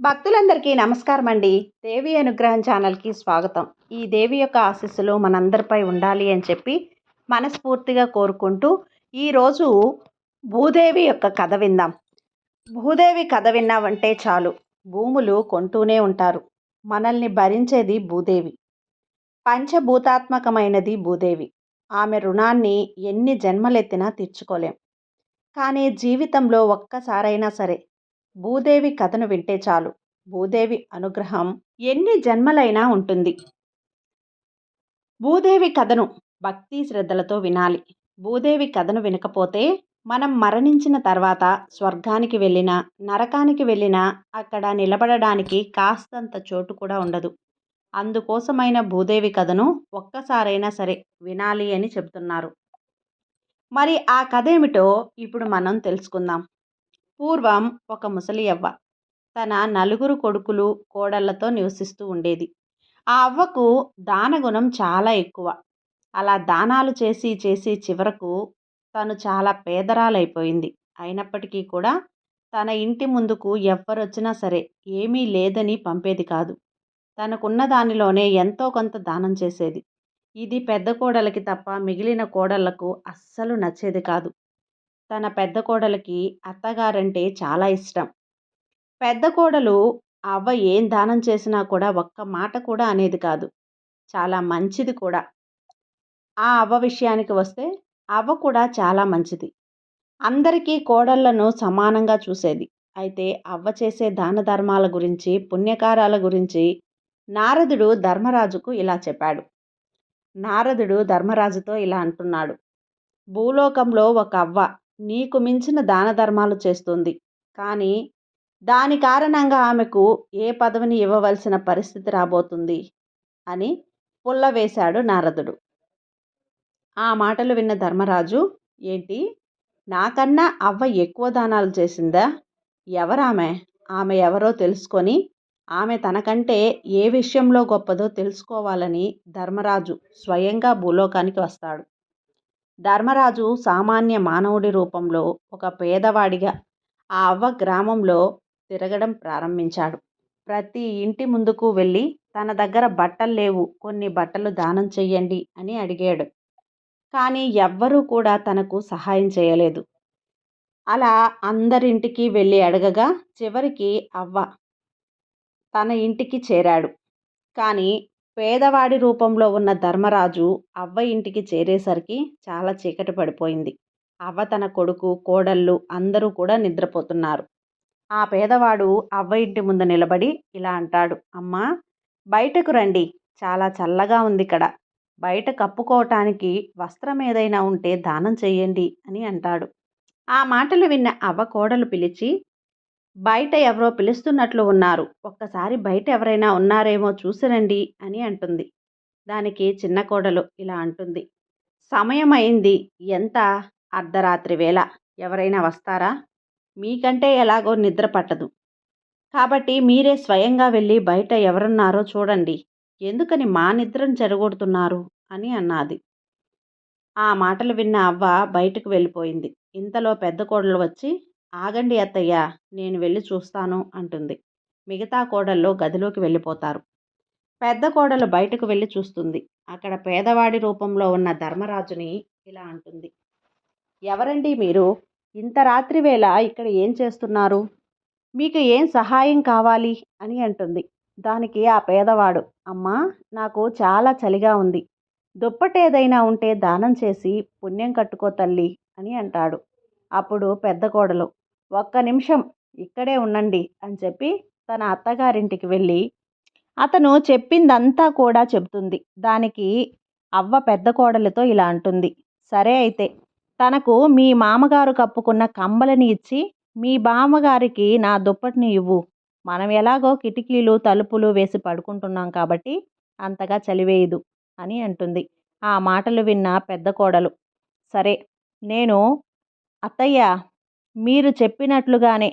భక్తులందరికీ నమస్కారం అండి దేవి అనుగ్రహం ఛానల్కి స్వాగతం. ఈ దేవి యొక్క ఆశీస్సులు మనందరిపై ఉండాలి అని చెప్పి మనస్ఫూర్తిగా కోరుకుంటూ ఈరోజు భూదేవి యొక్క కథ విందాం. భూదేవి కథ విన్నామంటే చాలు. భూములు కొంటూనే ఉంటారు. మనల్ని భరించేది భూదేవి. పంచభూతాత్మకమైనది భూదేవి. ఆమె రుణాన్ని ఎన్ని జన్మలెత్తినా తీర్చుకోలేం. కానీ జీవితంలో ఒక్కసారైనా సరే భూదేవి కథను వింటే చాలు. భూదేవి అనుగ్రహం ఎన్ని జన్మలైనా ఉంటుంది. భూదేవి కథను భక్తి శ్రద్ధలతో వినాలి. భూదేవి కథను వినకపోతే మనం మరణించిన తర్వాత స్వర్గానికి వెళ్ళినా నరకానికి వెళ్ళినా అక్కడ నిలబడడానికి కాస్తంత చోటు కూడా ఉండదు. అందుకోసమైన భూదేవి కథను ఒక్కసారైనా సరే వినాలి అని చెబుతున్నారు మరి ఆ కథ ఏమిటో ఇప్పుడు మనం తెలుసుకుందాం. పూర్వం ఒక ముసలి అవ్వ. తన నలుగురు కొడుకులు కోడళ్ళతో నివసిస్తూ ఉండేది. ఆ అవ్వకు దానగుణం చాలా ఎక్కువ. అలా దానాలు చేసి చేసి చివరకు తను చాలా పేదరాలైపోయింది. అయినప్పటికీ కూడా తన ఇంటి ముందుకు ఎవ్వరొచ్చినా సరే ఏమీ లేదని పంపేది కాదు. తనకున్న దానిలోనే ఎంతో కొంత దానం చేసేది. ఇది పెద్ద కోడలకి తప్ప మిగిలిన కోడళ్ళకు అస్సలు నచ్చేది కాదు. తన పెద్ద కోడలికి అత్తగారంటే చాలా ఇష్టం. పెద్ద కోడలు అవ్వ ఏం దానం చేసినా కూడా ఒక్క మాట కూడా అనేది కాదు. చాలా మంచిది కూడా. ఆ అవ్వ విషయానికి వస్తే అవ్వ కూడా చాలా మంచిది. అందరికీ కోడళ్ళను సమానంగా చూసేది. అయితే అవ్వ చేసే దాన ధర్మాల గురించి పుణ్యకారాల గురించి నారదుడు ధర్మరాజుకు ఇలా చెప్పాడు. నారదుడు ధర్మరాజుతో ఇలా అంటున్నాడు. భూలోకంలో ఒక అవ్వ నీకు మించిన దాన ధర్మాలు చేస్తుంది. కానీ దాని కారణంగా ఆమెకు ఏ పదవిని ఇవ్వవలసిన పరిస్థితి రాబోతుంది అని పుల్లవేశాడు నారదుడు. ఆ మాటలు విన్న ధర్మరాజు ఏంటి నాకన్నా అవ్వ ఎక్కువ దానాలు చేసిందా? ఎవరామె? ఆమె ఎవరో తెలుసుకొని ఆమె తనకంటే ఏ విషయంలో గొప్పదో తెలుసుకోవాలని ధర్మరాజు స్వయంగా భూలోకానికి వస్తాడు. ధర్మరాజు సామాన్య మానవుడి రూపంలో ఒక పేదవాడిగా ఆ అవ్వ గ్రామంలో తిరగడం ప్రారంభించాడు. ప్రతి ఇంటి ముందుకు వెళ్ళి తన దగ్గర బట్టలు లేవు కొన్ని బట్టలు దానం చెయ్యండి అని అడిగాడు. కానీ ఎవ్వరూ కూడా తనకు సహాయం చేయలేదు. అలా అందరింటికి వెళ్ళి అడగగా చివరికి అవ్వ తన ఇంటికి చేరాడు. కానీ పేదవాడి రూపంలో ఉన్న ధర్మరాజు అవ్వ ఇంటికి చేరేసరికి చాలా చీకటి పడిపోయింది. అవ్వ తన కొడుకు కోడళ్ళు అందరూ కూడా నిద్రపోతున్నారు. ఆ పేదవాడు అవ్వ ఇంటి ముందు నిలబడి ఇలా అంటాడు అమ్మా బయటకు రండి. చాలా చల్లగా ఉంది ఇక్కడ బయట కప్పుకోవటానికి వస్త్రం ఏదైనా ఉంటే దానం చేయండి అని అంటాడు. ఆ మాటలు విన్న అవ్వ కోడలు పిలిచి బయట ఎవరో పిలుస్తున్నట్లు ఉన్నారు. ఒక్కసారి బయట ఎవరైనా ఉన్నారేమో చూసిరండి అని అంటుంది. దానికి చిన్న కోడలు ఇలా అంటుంది. సమయం అయింది. ఎంత? అర్ధరాత్రి వేళ. ఎవరైనా వస్తారా? మీకంటే ఎలాగో నిద్ర పట్టదు. కాబట్టి మీరే స్వయంగా వెళ్ళి బయట ఎవరున్నారో చూడండి. ఎందుకని మా నిద్రను చెడగొడుతున్నారు? అని అన్నది. ఆ మాటలు విన్న అవ్వ బయటకు వెళ్ళిపోయింది. ఇంతలో పెద్ద కోడలు వచ్చి ఆగండి అత్తయ్య నేను వెళ్ళి చూస్తాను అంటుంది. మిగతా కోడళ్ళు గదిలోకి వెళ్ళిపోతారు. పెద్ద కోడలు బయటకు వెళ్ళి చూస్తుంది. అక్కడ పేదవాడి రూపంలో ఉన్న ధర్మరాజుని ఇలా అంటుంది. ఎవరండి మీరు? ఇంత రాత్రి వేళ ఇక్కడ ఏం చేస్తున్నారు? మీకు ఏం సహాయం కావాలి? అని అంటుంది. దానికి ఆ పేదవాడు అమ్మా నాకు చాలా చలిగా ఉంది. దుప్పటేదైనా ఉంటే దానం చేసి పుణ్యం కట్టుకో తల్లి అని అంటాడు. అప్పుడు పెద్ద కోడలు ఒక్క నిమిషం ఇక్కడే ఉండండి అని చెప్పి తన అత్తగారింటికి వెళ్ళి అతను చెప్పిందంతా కూడా చెబుతుంది. దానికి అవ్వ పెద్ద కోడలితో ఇలా అంటుంది సరే అయితే తనకు మీ మామగారు కప్పుకున్న కంబలని ఇచ్చి మీ బామ్మగారికి నా దుప్పటిని ఇవ్వు. మనం ఎలాగో కిటికీలు తలుపులు వేసి పడుకుంటున్నాం కాబట్టి అంతగా చలివేయదు అని అంటుంది. ఆ మాటలు విన్న పెద్ద కోడలు సరే నేను అత్తయ్య మీరు చెప్పినట్లుగానే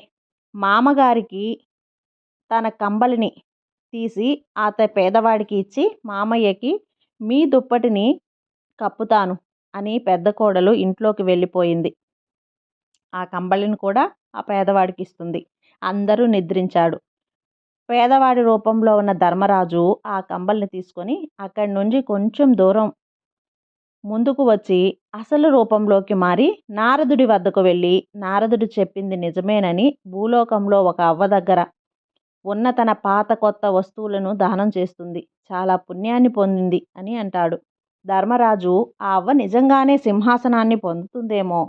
మామగారికి తన కంబలిని తీసి అత పేదవాడికి ఇచ్చి మామయ్యకి మీ దుప్పటిని కప్పుతాను అని పెద్ద కోడలు ఇంట్లోకి వెళ్ళిపోయింది. ఆ కంబళిని కూడా ఆ పేదవాడికి ఇస్తుంది. అందరూ నిద్రించాడు. పేదవాడి రూపంలో ఉన్న ధర్మరాజు ఆ కంబల్ని తీసుకొని అక్కడి నుంచి కొంచెం దూరం ముందుకు వచ్చి అసలు రూపంలోకి మారి నారదుడి వద్దకు వెళ్ళి నారదుడు చెప్పింది నిజమేనని భూలోకంలో ఒక అవ్వ దగ్గర ఉన్న తన పాత కొత్త వస్తువులను దానం చేస్తుంది. చాలా పుణ్యాన్ని పొందింది అని అంటాడు. ధర్మరాజు ఆ అవ్వ నిజంగానే సింహాసనాన్ని పొందుతుందేమో?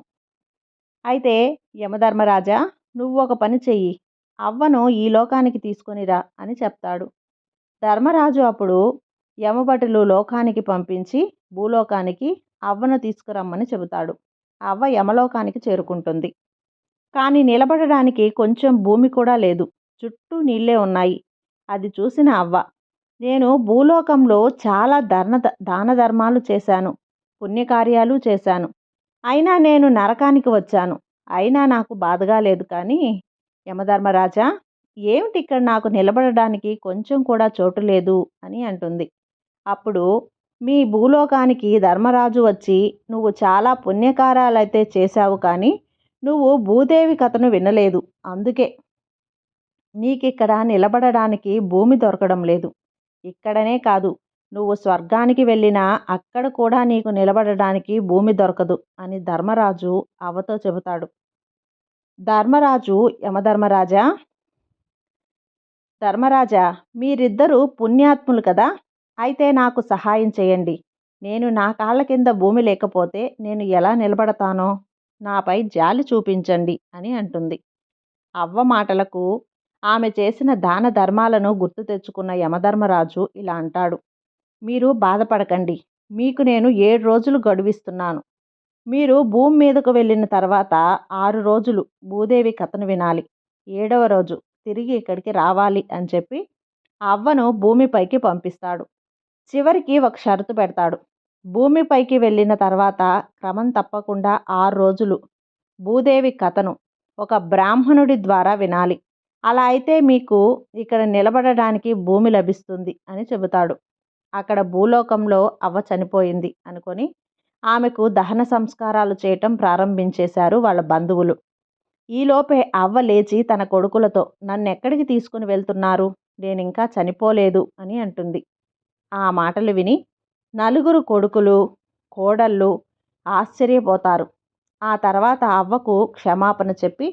అయితే యమధర్మరాజా నువ్వు ఒక పని చెయ్యి. అవ్వను ఈ లోకానికి తీసుకొనిరా అని చెప్తాడు. ధర్మరాజు అప్పుడు యమభటులు లోకానికి పంపించి భూలోకానికి అవ్వను తీసుకురమ్మని చెబుతాడు. అవ్వ యమలోకానికి చేరుకుంటుంది. కానీ నిలబడడానికి కొంచెం భూమి కూడా లేదు. చుట్టూ నీళ్ళే ఉన్నాయి. అది చూసిన అవ్వ నేను భూలోకంలో చాలా ధర్మ దాన ధర్మాలు చేశాను. పుణ్యకార్యాలు చేశాను. అయినా నేను నరకానికి వచ్చాను. అయినా నాకు బాధగా లేదు కానీ యమధర్మరాజా ఏమిటి ఇక్కడ నాకు నిలబడడానికి కొంచెం కూడా చోటు లేదు అని అంటుంది. అప్పుడు మీ భూలోకానికి ధర్మరాజు వచ్చి నువ్వు చాలా పుణ్యకారాలైతే చేశావు కానీ నువ్వు భూదేవి కథను వినలేదు. అందుకే నీకిక్కడ నిలబడడానికి భూమి దొరకడం లేదు. ఇక్కడనే కాదు నువ్వు స్వర్గానికి వెళ్ళినా అక్కడ కూడా నీకు నిలబడడానికి భూమి దొరకదు అని ధర్మరాజు అవతో చెబుతాడు. ధర్మరాజు యమధర్మరాజా ధర్మరాజా మీరిద్దరూ పుణ్యాత్ములు కదా? అయితే నాకు సహాయం చేయండి. నేను నా కాళ్ళ కింద భూమి లేకపోతే నేను ఎలా నిలబడతానో నాపై జాలి చూపించండి అని అంటుంది. అవ్వ మాటలకు ఆమె చేసిన దాన ధర్మాలను గుర్తు తెచ్చుకున్న యమధర్మరాజు ఇలా అంటాడు. మీరు బాధపడకండి. మీకు నేను ఏడు రోజులు గడువిస్తున్నాను. మీరు భూమి మీదకు వెళ్ళిన తర్వాత ఆరు రోజులు భూదేవి కథను వినాలి. ఏడవ రోజు తిరిగి ఇక్కడికి రావాలి అని చెప్పి అవ్వను భూమిపైకి పంపిస్తాడు. చివరికి ఒక షరతు పెడతాడు. భూమిపైకి వెళ్ళిన తర్వాత క్రమం తప్పకుండా ఆరు రోజులు. భూదేవి కథను ఒక బ్రాహ్మణుడి ద్వారా వినాలి. అలా అయితే మీకు ఇక్కడ నిలబడడానికి భూమి లభిస్తుంది అని చెబుతాడు. అక్కడ భూలోకంలో అవ్వ చనిపోయింది అనుకొని ఆమెకు దహన సంస్కారాలు చేయటం ప్రారంభించేశారు వాళ్ళ బంధువులు. ఈలోపే అవ్వ లేచి తన కొడుకులతో నన్ను ఎక్కడికి తీసుకుని వెళ్తున్నారు? నేను ఇంకా చనిపోలేదు అని అంటుంది. ఆ మాటలు విని నలుగురు కొడుకులు కోడళ్ళు ఆశ్చర్యపోతారు. ఆ తర్వాత అవ్వకు క్షమాపణ చెప్పి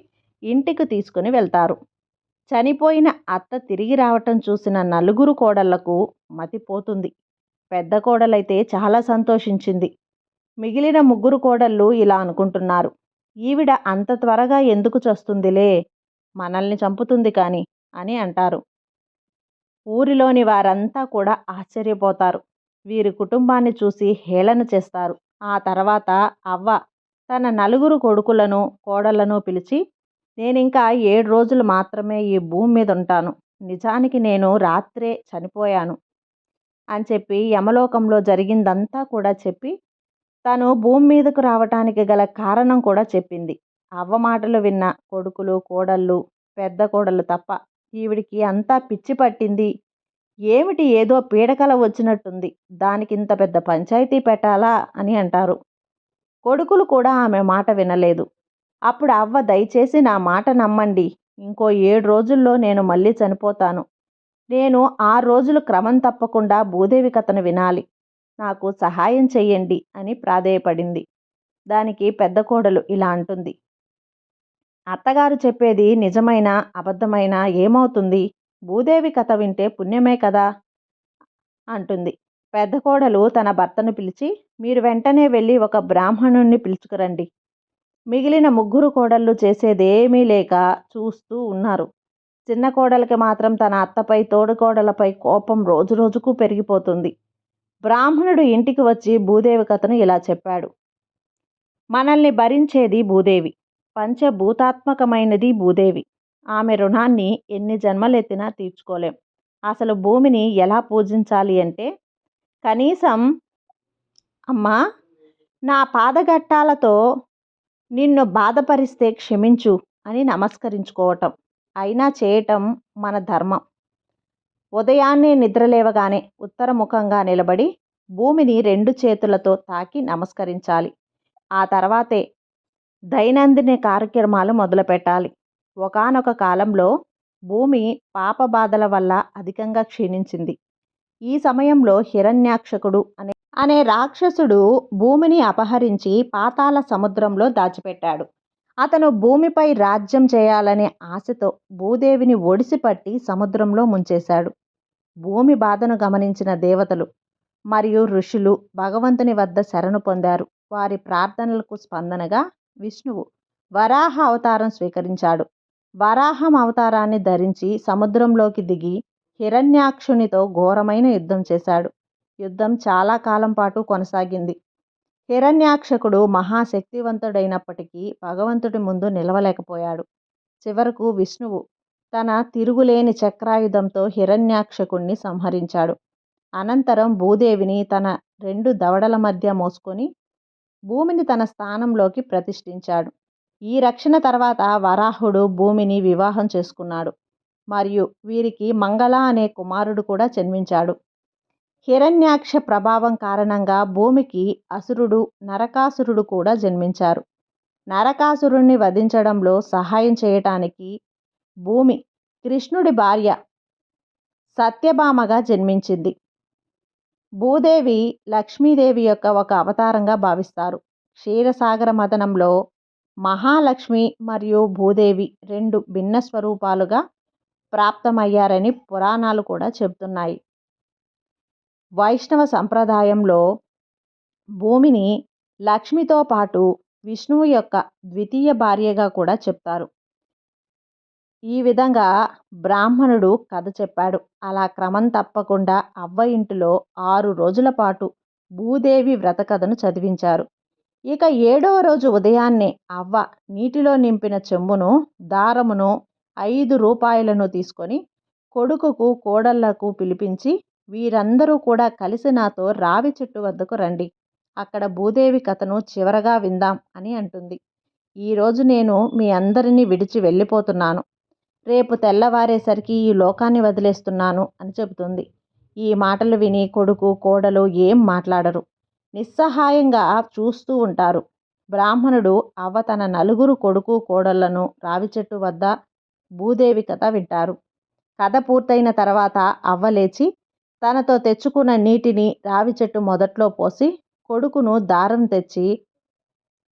ఇంటికి తీసుకుని వెళ్తారు. చనిపోయిన అత్త తిరిగి రావటం చూసిన నలుగురు కోడళ్ళకు మతిపోతుంది పెద్ద కోడలైతే చాలా సంతోషించింది. మిగిలిన ముగ్గురు కోడళ్ళు ఇలా అనుకుంటున్నారు. ఈవిడ అంత త్వరగా ఎందుకు చస్తుందిలే? మనల్ని చంపుతుంది కానీ అని అంటారు. ఊరిలోని వారంతా కూడా ఆశ్చర్యపోతారు. వీరి కుటుంబాన్ని చూసి హేళన చేస్తారు. ఆ తర్వాత అవ్వ తన నలుగురు కొడుకులను కోడళ్ళను పిలిచి నేను ఇంకా ఏడు రోజులు మాత్రమే ఈ భూమి మీద ఉంటాను నిజానికి నేను రాత్రే చనిపోయాను అని చెప్పి యమలోకంలో జరిగిందంతా కూడా చెప్పి తను భూమి మీదకు రావటానికి గల కారణం కూడా చెప్పింది. అవ్వ మాటలు విన్న కొడుకులు కోడళ్ళు పెద్ద కోడళ్ళు తప్ప ఈవిడికి అంతా పిచ్చి పట్టింది. ఏమిటి ఏదో పీడకల వచ్చినట్టుంది. దానికి ఇంత పెద్ద పంచాయతీ పెట్టాలా అని అంటారు. కొడుకులు కూడా ఆమె మాట వినలేదు. అప్పుడు అవ్వ దయచేసి నా మాట నమ్మండి. ఇంకో ఏడు రోజుల్లో నేను మళ్ళీ చనిపోతాను. నేను ఆరు రోజులు క్రమం తప్పకుండా భూదేవి కథను వినాలి. నాకు సహాయం చెయ్యండి అని ప్రాధేయపడింది. దానికి పెద్ద కోడలు ఇలా అంటుంది. అత్తగారు చెప్పేది నిజమైన అబద్ధమైన ఏమవుతుంది? భూదేవి కథ వింటే పుణ్యమే కదా? అంటుంది. పెద్ద కోడలు తన భర్తను పిలిచి మీరు వెంటనే వెళ్ళి ఒక బ్రాహ్మణుణ్ణి పిలుచుకురండి. మిగిలిన ముగ్గురు కోడళ్ళు చేసేదేమీ లేక చూస్తూ ఉన్నారు. చిన్న కోడలికి మాత్రం తన అత్తపై తోడుకోడలపై కోపం రోజు రోజుకు పెరిగిపోతుంది. బ్రాహ్మణుడు ఇంటికి వచ్చి భూదేవి కథను ఇలా చెప్పాడు. మనల్ని భరించేది భూదేవి. పంచభూతాత్మకమైనది భూదేవి. ఆమె రుణాన్ని ఎన్ని జన్మలెత్తినా తీర్చుకోలేం. అసలు భూమిని ఎలా పూజించాలి అంటే కనీసం అమ్మా నా పాదఘట్టాలతో నిన్ను బాధపరిస్తే క్షమించు అని నమస్కరించుకోవటం. అయినా చేయటం మన ధర్మం. ఉదయాన్నే నిద్రలేవగానే ఉత్తరముఖంగా నిలబడి భూమిని రెండు చేతులతో తాకి నమస్కరించాలి. ఆ తర్వాతే దైనందిన కార్యక్రమాలు మొదలుపెట్టాలి. ఒకానొక కాలంలో భూమి పాప బాధల వల్ల అధికంగా క్షీణించింది. ఈ సమయంలో హిరణ్యాక్షకుడు అనే అనే రాక్షసుడు భూమిని అపహరించి పాతాళ సముద్రంలో దాచిపెట్టాడు. అతను భూమిపై రాజ్యం చేయాలనే ఆశతో భూదేవిని ఒడిసిపట్టి సముద్రంలో ముంచేశాడు. భూమి బాధను గమనించిన దేవతలు మరియు ఋషులు భగవంతుని వద్ద శరణు పొందారు. వారి ప్రార్థనలకు స్పందనగా విష్ణువు వరాహ అవతారం స్వీకరించాడు. వరాహం అవతారాన్ని ధరించి సముద్రంలోకి దిగి హిరణ్యాక్షునితో ఘోరమైన యుద్ధం చేశాడు. యుద్ధం చాలా కాలం పాటు కొనసాగింది. హిరణ్యాక్షకుడు మహాశక్తివంతుడైనప్పటికీ భగవంతుడి ముందు నిలవలేకపోయాడు. చివరకు విష్ణువు తన తిరుగులేని చక్రాయుధంతో హిరణ్యాక్షకుణ్ణి సంహరించాడు. అనంతరం భూదేవిని తన రెండు దవడల మధ్య మోసుకొని భూమిని తన స్థానంలోకి ప్రతిష్ఠించాడు. ఈ రక్షణ తర్వాత వరాహుడు భూమిని వివాహం చేసుకున్నాడు. మరియు వీరికి మంగళ అనే కుమారుడు కూడా జన్మించాడు. హిరణ్యాక్ష ప్రభావం కారణంగా భూమికి అసురుడు నరకాసురుడు కూడా జన్మించారు. నరకాసురుణ్ణి వధించడంలో సహాయం చేయటానికి భూమి కృష్ణుడి భార్య సత్యభామగా జన్మించింది. భూదేవి లక్ష్మీదేవి యొక్క ఒక అవతారంగా భావిస్తారు. క్షీరసాగర మదనంలో మహాలక్ష్మి మరియు భూదేవి రెండు భిన్న స్వరూపాలుగా ప్రాప్తమయ్యారని పురాణాలు కూడా చెబుతున్నాయి. వైష్ణవ సంప్రదాయంలో భూమిని లక్ష్మితో పాటు విష్ణువు యొక్క ద్వితీయ భార్యగా కూడా చెప్తారు. ఈ విధంగా బ్రాహ్మణుడు కథ చెప్పాడు. అలా క్రమం తప్పకుండా అవ్వ ఇంటిలో ఆరు రోజుల పాటు భూదేవి వ్రత కథను చదివించారు. ఇక ఏడవ రోజు ఉదయాన్నే అవ్వ నీటిలో నింపిన చెంబును దారమును ఐదు రూపాయలను తీసుకొని కొడుకుకు కోడళ్ళకు పిలిపించి వీరందరూ కూడా కలిసి నాతో రావి చెట్టు వద్దకు రండి. అక్కడ భూదేవి కథను చివరగా విందాం అని అంటుంది. ఈరోజు నేను మీ అందరినీ విడిచి వెళ్ళిపోతున్నాను. రేపు తెల్లవారేసరికి ఈ లోకాన్ని వదిలేస్తున్నాను అని చెబుతుంది. ఈ మాటలు విని కొడుకు కోడలు ఏం మాట్లాడరు. నిస్సహాయంగా చూస్తూ ఉంటారు. బ్రాహ్మణుడు అవ్వ తన నలుగురు కొడుకు కోడళ్ళను రావి చెట్టు వద్ద భూదేవి కథ వింటారు. కథ పూర్తయిన తర్వాత అవ్వ లేచి తనతో తెచ్చుకున్న నీటిని రావి చెట్టు మొదట్లో పోసి కొడుకును దారం తెచ్చి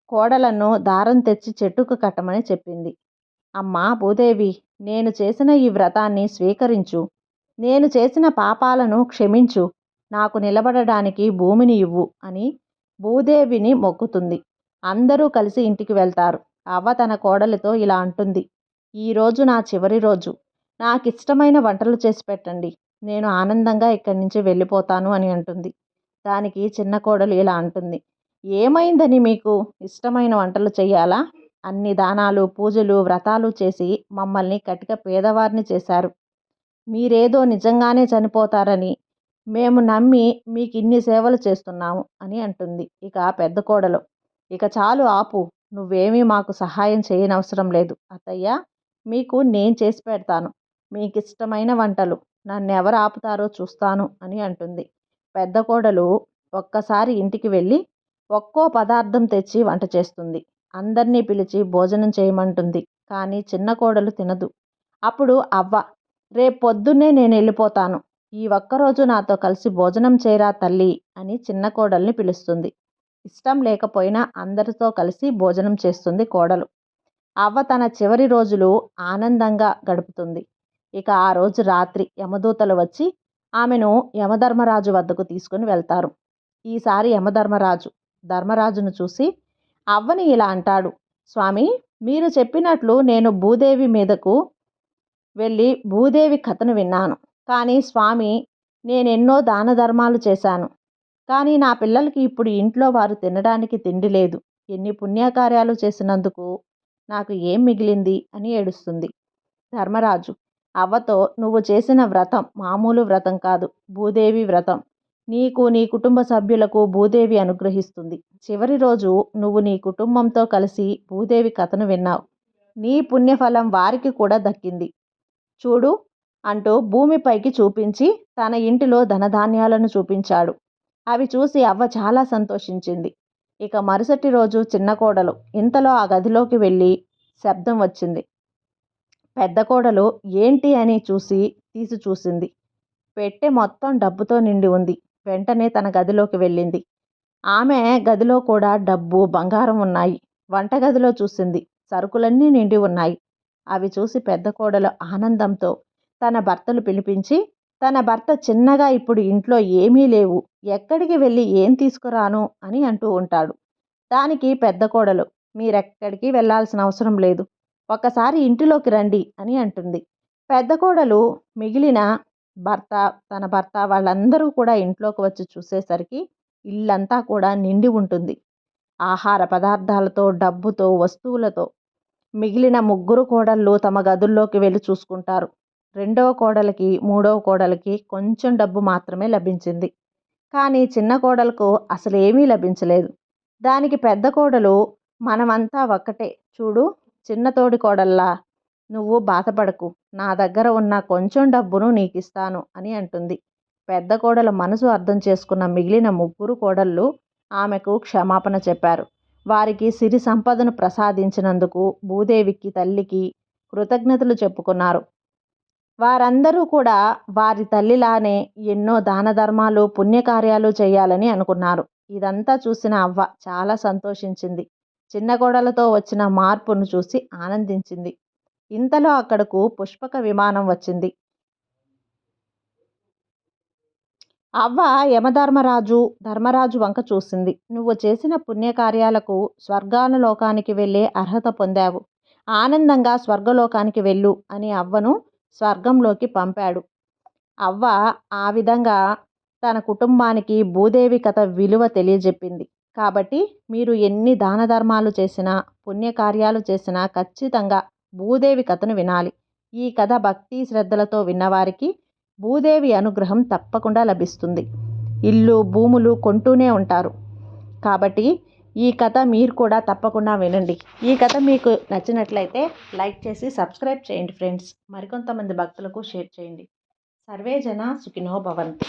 కోడలను దారం తెచ్చి చెట్టుకు కట్టమని చెప్పింది. అమ్మా భూదేవి నేను చేసిన ఈ వ్రతాన్ని స్వీకరించు. నేను చేసిన పాపాలను క్షమించు. నాకు నిలబడడానికి భూమిని ఇవ్వు అని భూదేవిని మొక్కుతుంది. అందరూ కలిసి ఇంటికి వెళ్తారు. అవ్వ తన కోడలితో ఇలా అంటుంది. ఈరోజు నా చివరి రోజు. నాకు ఇష్టమైన వంటలు చేసి పెట్టండి. నేను ఆనందంగా ఇక్కడి నుంచి వెళ్ళిపోతాను అని అంటుంది. దానికి చిన్న కోడలు ఇలా అంటుంది. ఏమైందని మీకు? ఇష్టమైన వంటలు చేయాలా? అన్ని దానాలు పూజలు వ్రతాలు చేసి మమ్మల్ని కటిక పేదవారిని చేశారు. మీరేదో నిజంగానే చనిపోతారని మేము నమ్మి మీకు ఇన్ని సేవలు చేస్తున్నాము అని అంటుంది ఇక పెద్ద కోడలు. ఇక చాలు ఆపు నువ్వేమీ మాకు సహాయం చేయనవసరం లేదు. అత్తయ్య మీకు నేను చేసి పెడతాను. మీకు ఇష్టమైన వంటలు నన్ను ఎవరు ఆపుతారో చూస్తాను అని అంటుంది. పెద్ద కోడలు ఒక్కసారి ఇంటికి వెళ్ళి ఒక్కో పదార్థం తెచ్చి వంట చేస్తుంది. అందరినీ పిలిచి భోజనం చేయమంటుంది కానీ చిన్న కోడలు తినదు. అప్పుడు అవ్వ రేపు పొద్దున్నే నేను వెళ్ళిపోతాను ఈ ఒక్కరోజు నాతో కలిసి భోజనం చేయరా తల్లి అని చిన్న కోడల్ని పిలుస్తుంది. ఇష్టం లేకపోయినా అందరితో కలిసి భోజనం చేస్తుంది కోడలు. అవ్వ తన చివరి రోజులు ఆనందంగా గడుపుతుంది. ఇక ఆ రోజు రాత్రి యమదూతలు వచ్చి ఆమెను యమధర్మరాజు వద్దకు తీసుకుని వెళ్తారు. ఈసారి యమధర్మరాజు ధర్మరాజును చూసి అవ్వని ఇలా అంటాడు. స్వామి మీరు చెప్పినట్లు నేను భూదేవి మీదకు వెళ్ళి భూదేవి కథను విన్నాను. కానీ స్వామి నేనెన్నో దాన ధర్మాలు చేశాను. కానీ నా పిల్లలకి ఇప్పుడు ఇంట్లో వారు తినడానికి తిండి లేదు. ఎన్ని పుణ్యకార్యాలు చేసినందుకు నాకు ఏం మిగిలింది? అని ఏడుస్తుంది ధర్మరాజు. అవ్వతో నువ్వు చేసిన వ్రతం మామూలు వ్రతం కాదు. భూదేవి వ్రతం. నీకు నీ కుటుంబ సభ్యులకు భూదేవి అనుగ్రహిస్తుంది. చివరి రోజు నువ్వు నీ కుటుంబంతో కలిసి భూదేవి కథను విన్నావు. నీ పుణ్యఫలం వారికి కూడా దక్కింది. చూడు అంటూ భూమిపైకి చూపించి తన ఇంటిలో ధనధాన్యాలను చూపించాడు. అవి చూసి అవ్వ చాలా సంతోషించింది. ఇక మరుసటి రోజు చిన్న కోడలు ఇంతలో ఆ గదిలోకి వెళ్ళి శబ్దం వచ్చింది. పెద్ద కోడలు ఏంటి అని చూసి తీసి చూసింది. పెట్టె మొత్తం డబ్బుతో నిండి ఉంది. వెంటనే తన గదిలోకి వెళ్ళింది. ఆమె గదిలో కూడా డబ్బు బంగారం ఉన్నాయి. వంటగదిలో చూసింది. సరుకులన్నీ నిండి ఉన్నాయి. అవి చూసి పెద్ద కోడలు ఆనందంతో తన భర్తను పిలిపించి తన భర్త చిన్నగా ఇప్పుడు ఇంట్లో ఏమీ లేవు. ఎక్కడికి వెళ్ళి ఏం తీసుకురాను? అని అంటూ ఉంటాడు. దానికి పెద్ద కోడలు మీరెక్కడికి వెళ్ళాల్సిన అవసరం లేదు. ఒకసారి ఇంటిలోకి రండి అని అంటుంది. పెద్ద కోడలు మిగిలిన భర్త తన భర్త వాళ్ళందరూ కూడా ఇంట్లోకి వచ్చి చూసేసరికి ఇల్లంతా కూడా నిండి ఉంటుంది. ఆహార పదార్థాలతో డబ్బుతో వస్తువులతో. మిగిలిన ముగ్గురు కోడళ్ళు తమ గదుల్లోకి వెళ్ళి చూసుకుంటారు. రెండవ కోడలికి మూడవ కోడలికి కొంచెం డబ్బు మాత్రమే లభించింది. కానీ చిన్న కోడలకు అసలు ఏమీ లభించలేదు. దానికి పెద్ద కోడలు మనమంతా ఒక్కటే. చూడు చిన్న తోడి కోడల్లా నువ్వు బాధపడకు. నా దగ్గర ఉన్న కొంచెం డబ్బును నీకు ఇస్తాను అని అంటుంది. పెద్ద కోడల మనసు అర్థం చేసుకున్న మిగిలిన ముగ్గురు కోడళ్ళు ఆమెకు క్షమాపణ చెప్పారు. వారికి సిరి సంపదను ప్రసాదించినందుకు భూదేవికి తల్లికి కృతజ్ఞతలు చెప్పుకున్నారు. వారందరూ కూడా వారి తల్లిలానే ఎన్నో దాన ధర్మాలు పుణ్యకార్యాలు చేయాలని అనుకున్నారు. ఇదంతా చూసిన అవ్వ చాలా సంతోషించింది. చిన్న కోడలతో వచ్చిన మార్పును చూసి ఆనందించింది. ఇంతలో అక్కడకు పుష్పక విమానం వచ్చింది. అవ్వ యమధర్మరాజు ధర్మరాజు వంక చూసింది. నువ్వు చేసిన పుణ్యకార్యాలకు స్వర్గానులోకానికి వెళ్ళే అర్హత పొందావు. ఆనందంగా స్వర్గలోకానికి వెళ్ళు అని అవ్వను స్వర్గంలోకి పంపాడు. అవ్వ ఆ విధంగా తన కుటుంబానికి భూదేవి కథ విలువ తెలియజెప్పింది. కాబట్టి మీరు ఎన్ని దాన ధర్మాలు చేసినా పుణ్యకార్యాలు చేసినా ఖచ్చితంగా భూదేవి కథను వినాలి. ఈ కథ భక్తి శ్రద్ధలతో విన్నవారికి భూదేవి అనుగ్రహం తప్పకుండా లభిస్తుంది. ఇల్లు భూములు కొంటూనే ఉంటారు. కాబట్టి ఈ కథ మీరు కూడా తప్పకుండా వినండి. ఈ కథ మీకు నచ్చినట్లయితే లైక్ చేసి సబ్స్క్రైబ్ చేయండి ఫ్రెండ్స్. మరికొంతమంది భక్తులకు షేర్ చేయండి. సర్వే జన సుఖినో భవంతు.